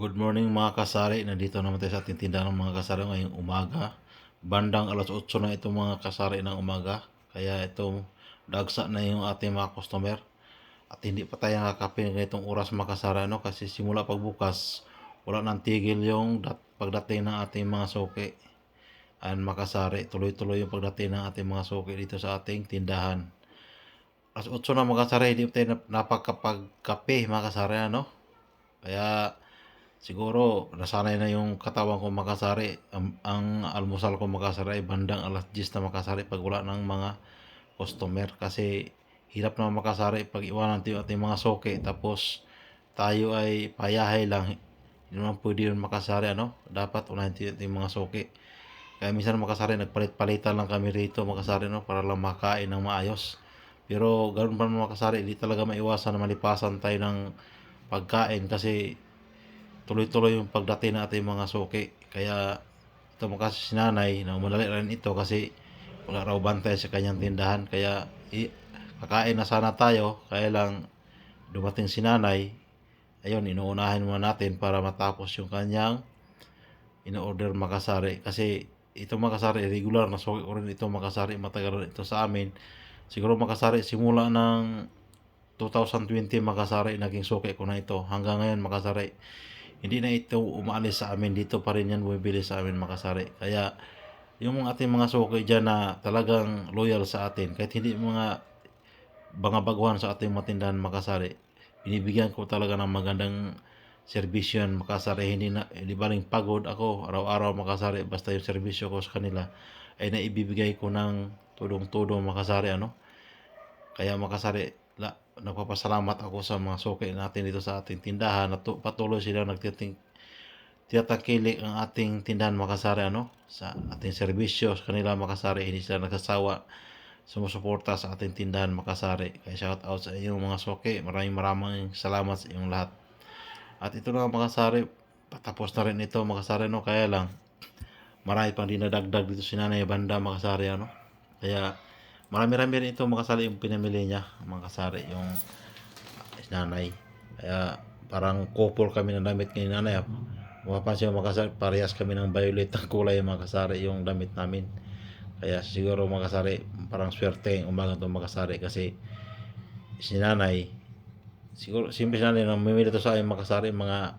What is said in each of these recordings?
Good morning mga kasari. Nandito naman tayo sa ating tindahan ng mga kasari ngayong umaga. Bandang alas 8 na itong mga kasari ng umaga. Kaya ito, dagsa na yung ating mga customer. At hindi pa tayo nakakape ng oras mga kasari. No? Kasi simula pagbukas, wala nang tigil yung dat- pagdating ng ating mga suki. Ayan mga kasari, tuloy-tuloy yung pagdating ng ating mga suki dito sa ating tindahan. Alas 8 na mga kasari, hindi pa tayo nap- napagkapagkape mga kasari. Ano? Kaya siguro nasanay na yung katawan ko makasari. Ang, ang almusal ko makasari ay bandang alas 10 na makasari pag wala ng mga customer. Kasi hirap na makasari pag iwanan tayo ating mga soke. Tapos tayo ay payahay lang. Hindi naman pwede yun makasari. Ano? Dapat unahin tayo ating mga soke. Kaya minsan makasari, nagpalit-palitan lang kami rito makasari no, para lang makain ng maayos. Pero ganoon pa naman makasari, hindi talaga maiwasan na malipasan tayo ng pagkain kasi tuloy-tuloy yung pagdating ng ating mga suki. Kaya ito mo kasi si nanay, na madali rin ito kasi wala raw bantay sa kanyang tindahan. Kaya i- kakain na sana tayo, kaya lang dumating si nanay. Ayun, inuunahin muna natin para matapos yung kanyang in-order makasari. Kasi ito makasari, regular na suki ko rin ito makasari, matagal rin ito sa amin. Siguro makasari simula ng 2020 makasari naging suki ko na ito. Hanggang ngayon makasari hindi na ito umaalis sa amin. Dito pa rin yan bumibili sa amin makasari kaya yung ating mga suki dyan na talagang loyal sa atin kahit hindi mga mga baguhan sa ating matindahan makasari binibigyan ko talaga ng magandang serbisyo yan makasari hindi na hindi baling pagod ako araw-araw makasari basta yung serbisyo ko sa kanila ay naibibigay ko ng tudong-tudong makasari ano? Kaya makasari nagpapasalamat ako sa mga suki natin dito sa ating tindahan. Tu- patuloy sila nagtiting tiyatakilik ang ating tindahan makasari ano sa ating serbisyo. Sa kanila makasari hindi sila nagsasawa. Sumusuporta sa ating tindahan makasari. Kaya shout out sa inyong mga suki. Maraming maraming salamat sa inyong lahat. At ito na makasari. Patapos na rin ito makasari no? Kaya lang marami pang dinadagdag dito si Nanay Banda makasari ano? Kaya marami-rami rin ito makasari yung pinamili niya makasari yung nanay. Kaya parang couple kami ng damit ni nanay. Mapapansin mo makasari parehas kami ng violet ang kulay makasari yung damit namin. Kaya siguro makasari parang swerte yung umaga itong makasari kasi si nanay siguro simple si nanay nang mimili to sa akin makasari mga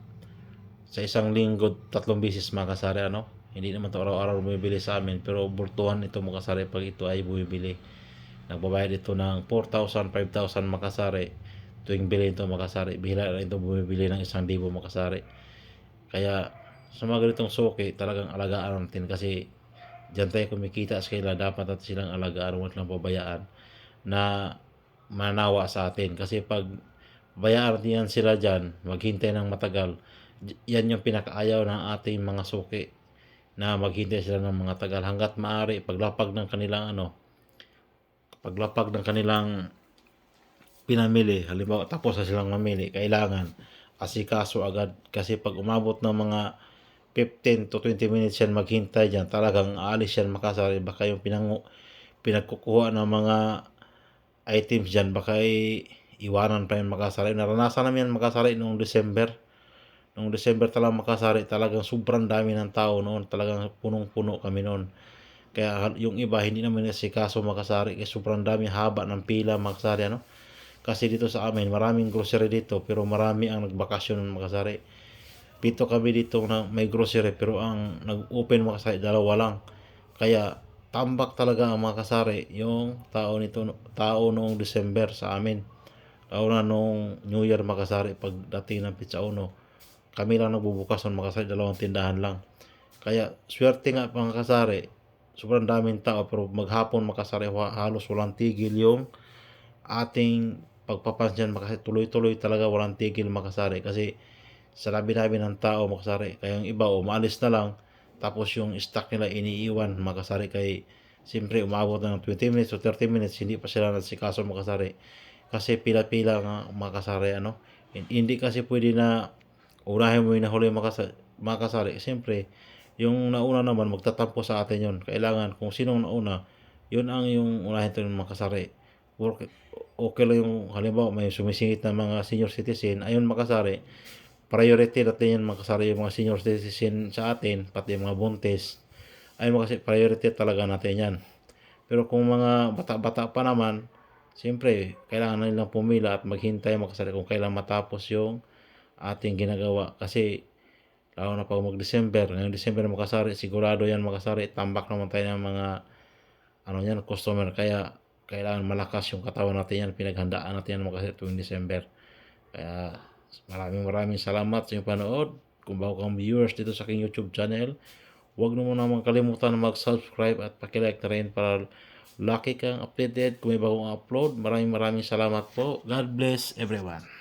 sa isang linggo tatlong bisis makasari ano hindi naman to araw-araw bumibili sa amin pero bultuhan ito makasari pag ito ay bumibili. Nagbabayad ito ng 4,000, 5,000 makasari. Tuwing bilhin ito makasari bihila lang ito bumibili ng isang libo makasari. Kaya sa mga ganitong suki talagang alagaan natin kasi dyan tayo kumikita sa kanila dapat natin silang alagaan huwag lang pabayaan na manawa sa atin. Kasi pag bayaan natin yan sila dyan maghintay ng matagal yan yung pinakaayaw ng ating mga suki na maghintay sila ng mga tagal hanggat maaari paglapag ng kanilang ano paglapag ng kanilang pinamili, halimbawa tapos na silang mamili, kailangan asikaso agad kasi pag umabot ng mga 15 to 20 minutes yan maghintay dyan, talagang aalis yan makasari, baka yung pinangu, pinagkukuha ng mga items dyan, baka iwanan pa yan makasari. Naranasan namin yan makasari noong December. Noong December talagang makasari, talagang sobrang dami ng tao noon, talagang punong-puno kami noon. Kaya yung iba hindi naman kasi kaso makasari kasi sobrang dami haba ng pila makasari ano. Kasi dito sa amin maraming grocery dito pero marami ang nagbakasyon ng makasari. Dito kami dito na may grocery pero ang nag-open makasari dalawa lang. Kaya tambak talaga ang makasari yung tao nito tao noong December sa amin. Tao na noong New Year makasari pagdating ng pizza uno. Kami lang nagbubukas ng makasari dalawang tindahan lang. Kaya swerte nga pang kasari sobrang daming tao pero maghapon makasari halos walang tigil yung ating pagpapansyan makasari tuloy-tuloy talaga walang tigil makasari kasi sa labi-labi ng tao makasari kaya yung iba umalis na lang tapos yung stock nila iniiwan makasari kay siyempre umabot na ng 20 minutes o 30 minutes hindi pa sila nasikaso makasari kasi pila-pila nga makasari ano Hin- hindi kasi pwede na unahin mo yung nahuli makasari, makasari siyempre yung nauna naman magtatampo sa atin yon kailangan kung sinong nauna yun ang yung unahin ito ng makasari Work, okay lang yung halimbawa may sumisingit na mga senior citizen ayun makasari priority natin yan mga kasari yung mga senior citizen sa atin, pati yung mga buntis. Ay mga kasi priority talaga natin yan. Pero kung mga bata-bata pa naman, siyempre, kailangan na nilang pumila at maghintay mga kasari kung kailan matapos yung ating ginagawa. Kasi, lalo na pag mag-December, ngayong December mga kasari, sigurado yan mga kasari, tambak naman tayo ng mga ano yan, customer. Kaya, kailangan malakas yung katawan natin yan, pinaghandaan natin yan mga kasari tuwing December. Kaya, maraming maraming salamat sa inyong panood. Kung bago kang viewers dito sa aking YouTube channel, huwag na mo naman kalimutan mag-subscribe at pakilike na rin para lucky kang updated kung may bagong upload. Maraming maraming salamat po. God bless everyone.